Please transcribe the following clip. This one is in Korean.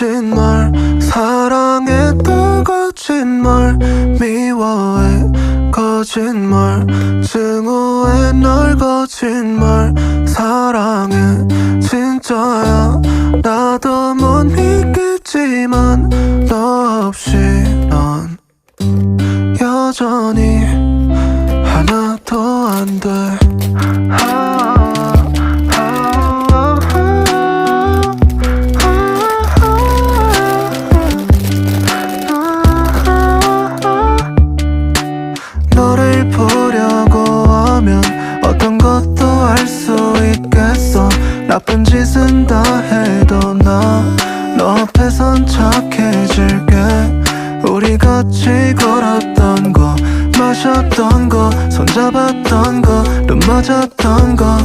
거짓말 사랑했던 거짓말 미워해 거짓말 증오해 널 거짓말 사랑해 진짜야 나도 못 믿겠지만 너 없이 넌 여전히 하나도 안돼 보려고 하면 어떤 것도 할수 있겠어. 나쁜 짓은 다 해도 나 너 앞에선 착해질게. 우리 같이 걸었던 거 마셨던 거 손잡았던 거 눈 맞았던 거